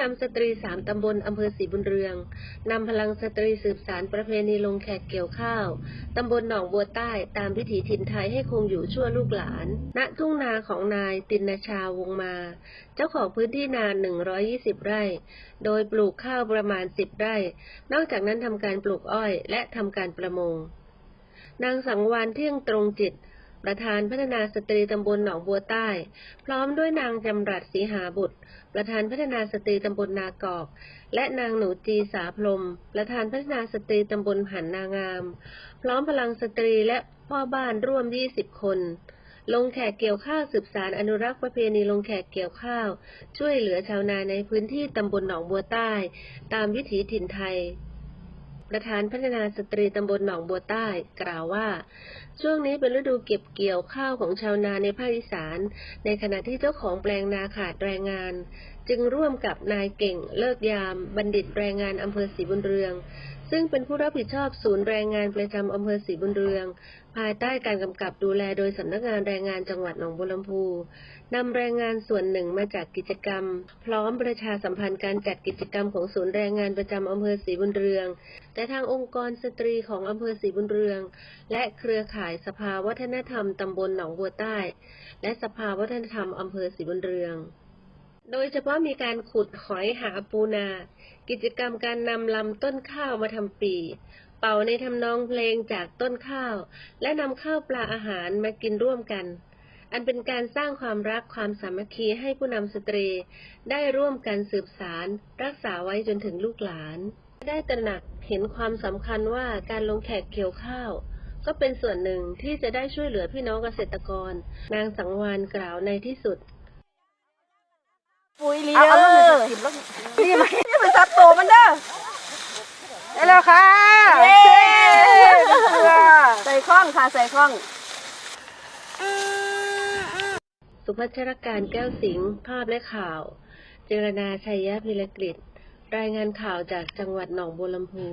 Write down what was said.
นำสตรีสามตำบลอำเภอศรีบุญเรืองนำพลังสตรีสืบสารประเพณีลงแขกเกี่ยวข้าวตำบลหนองบัวใต้ตามวิถีถิ่นไทยให้คงอยู่ชั่วลูกหลาน ณทุ่งนาของนายตินชาวงมา เจ้าของพื้นที่นา 120 ไร่ โดยปลูกข้าวประมาณ 10 ไร่ นอกจากนั้นทำการปลูกอ้อยและทำการประมง นางสังวานเที่ยงตรงจิต ประธานพัฒนาสตรีตำบลหนองบัวใต้ พร้อมด้วยนางจำรัดศรีหาบุตร ประธานพัฒนาสตรีตำบลนากอก และนางหนูจีสาพรมประธานพัฒนาสตรีตำบลหันนางาม พร้อมพลังสตรีและพ่อบ้านร่วม 20 คนลงแขกเกี่ยวข้าวสืบสารอนุรักษ์ประเพณีลงแขกเกี่ยวข้าว ช่วยเหลือชาวนาในพื้นที่ตำบลหนองบัวใต้ ตามวิถีถิ่นไทย ประธานพัฒนาสตรีตำบลหนองบัวใต้ กล่าวว่า ช่วงนี้เป็นฤดูเก็บเกี่ยวข้าวของชาวนาในภาคอีสาน ในขณะที่เจ้าของแปลงนาขาดแรงงาน จึงร่วมกับนายเก่งเลิกยาม บัณฑิตแรงงานอำเภอศรีบุญเรือง ซึ่งเป็นผู้รับผิดชอบศูนย์แรงงานประจำอำเภอศรีบุญเรือง ภายใต้การกำกับดูแลโดยสำนักงานแรงงานจังหวัดหนองบัวลำพูนำแรงงานส่วนหนึ่งมาจากกิจกรรม พร้อมประชาสัมพันธ์การจัดกิจกรรมของศูนย์แรงงานประจำอำเภอศรีบุญเรือง แต่ทางองค์กรสตรีของอำเภอศรีบุญเรือง และเครือข่ายสภาวัฒนธรรมตำบลหนองบัวใต้ และสภาวัฒนธรรมอำเภอศรีบุญเรือง โดยเฉพาะมีการขุดหอยหาปูนา กิจกรรมการนำลำต้นข้าวมาทำปี เป่าในทำนองเพลงจากต้นข้าว และนำข้าวปลาอาหารมากินร่วมกัน อันเป็นการสร้างความรักความสามัคคีให้ผู้นำสตรี ได้ร่วมกันสืบสารรักษาไว้จนถึงลูกหลาน ได้ตระหนักเห็นความสำคัญว่าการลงแขกเกี่ยวข้าวก็เป็นส่วนหนึ่งที่จะได้ช่วยเหลือพี่น้องเกษตรกร นางสังวานกล่าวในที่สุด ปุ๋ยเลี้เอายเอาลูกมือกินลูกนี่มันนี่มันสัตว์โตมันเด้อได้แล้วค่ะเย้เกลือใส่ข้องค่ะใส่ข้อง สุพัชรการแก้วสิงห์ภาพและข่าว เจรนาชัยยะพิรกฤตรายงานข่าวจากจังหวัดหนองบัวลำพู